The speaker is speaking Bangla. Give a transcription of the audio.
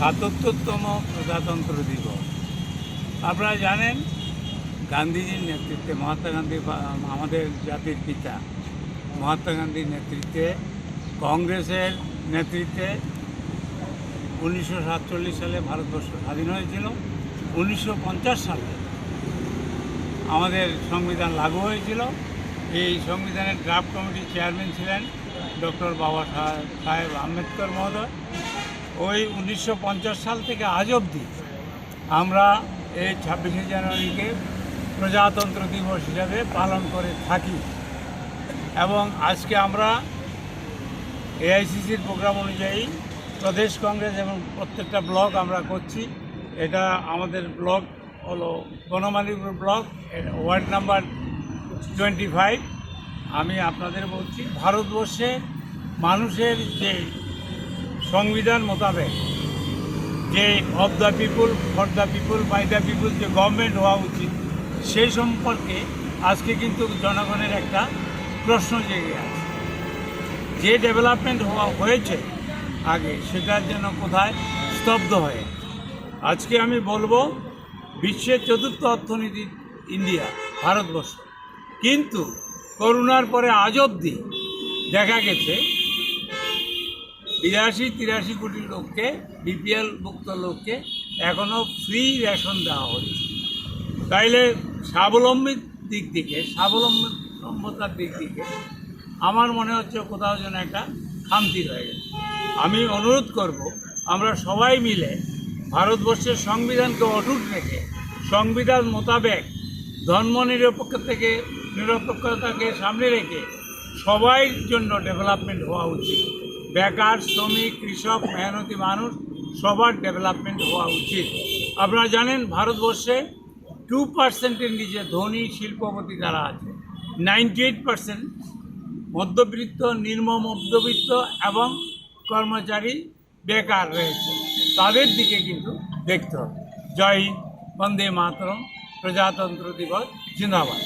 সাতাত্তরতম প্রজাতন্ত্র দিবস। আপনারা জানেন, গান্ধীজির নেতৃত্বে, মহাত্মা গান্ধী আমাদের জাতির পিতা মহাত্মা গান্ধীর নেতৃত্বে, কংগ্রেসের নেতৃত্বে উনিশশো সাতচল্লিশ সালে ভারতবর্ষ স্বাধীন হয়েছিল। উনিশশো পঞ্চাশ সালে আমাদের সংবিধান লাগু হয়েছিল। এই সংবিধানের ড্রাফট কমিটির চেয়ারম্যান ছিলেন ডক্টর বাবা সাহেব সাহেব আম্বেদকর মহোদয়। ওই উনিশশো পঞ্চাশ সাল থেকে আজ অবধি আমরা এই ছাব্বিশে জানুয়ারিকে প্রজাতন্ত্র দিবস হিসাবে পালন করে থাকি। এবং আজকে আমরা এআইসিসির প্রোগ্রাম অনুযায়ী প্রদেশ কংগ্রেস এবং প্রত্যেকটা ব্লক আমরা করছি। এটা আমাদের ব্লক হলো Banamalipur block ward number twenty five. আমি আপনাদের বলছি, ভারতবর্ষে মানুষের যে সংবিধান মোতাবেক যে of the people for the people by the people যে গভর্নমেন্ট হওয়া উচিত, সেই সম্পর্কে আজকে কিন্তু জনগণের একটা প্রশ্ন জেগে আছে। যে ডেভেলপমেন্ট হওয়া হয়েছে আগে, সেটার জন্য কোথায় স্তব্ধ হয়ে। আজকে আমি বলব, বিশ্বের চতুর্থ অর্থনীতি ইন্ডিয়া, ভারতবর্ষ। কিন্তু করোনার পরে আজ অবধি দেখা গেছে বিরাশি, তিরাশি কোটি লোককে, বিপিএল মুক্ত লোককে এখনও ফ্রি রেশন দেওয়া হচ্ছে। তাইলে স্বাবলম্বীর দিক থেকে স্বাবলম্বতার দিক থেকে আমার মনে হচ্ছে কোথাও যেন একটা খামতি রয়ে গেছে। আমি অনুরোধ করব, আমরা সবাই মিলে ভারতবর্ষের সংবিধানকে অটুট রেখে, সংবিধান মোতাবেক ধর্ম নিরপেক্ষ থেকে নিরপেক্ষতাকে সামনে রেখে সবাই জন্য ডেভেলপমেন্ট হওয়া উচিত। বেকার, শ্রমিক, কৃষক, মেহনতি মানুষ, সবার ডেভেলপমেন্ট হওয়া উচিত। আপনারা জানেন, ভারতবর্ষে টু পার্সেন্টের নিচে ধনী শিল্পপতি যারা আছে নাইনটি এইট পার্সেন্ট মধ্যবিত্ত নিম্ন মধ্যবিত্ত এবং কর্মচারী বেকার রয়েছে। তাদের দিকে কিন্তু দেখতে হবে। জয় বন্দে মাতরম, প্রজাতন্ত্র দিবস, জিন্দাবাদ।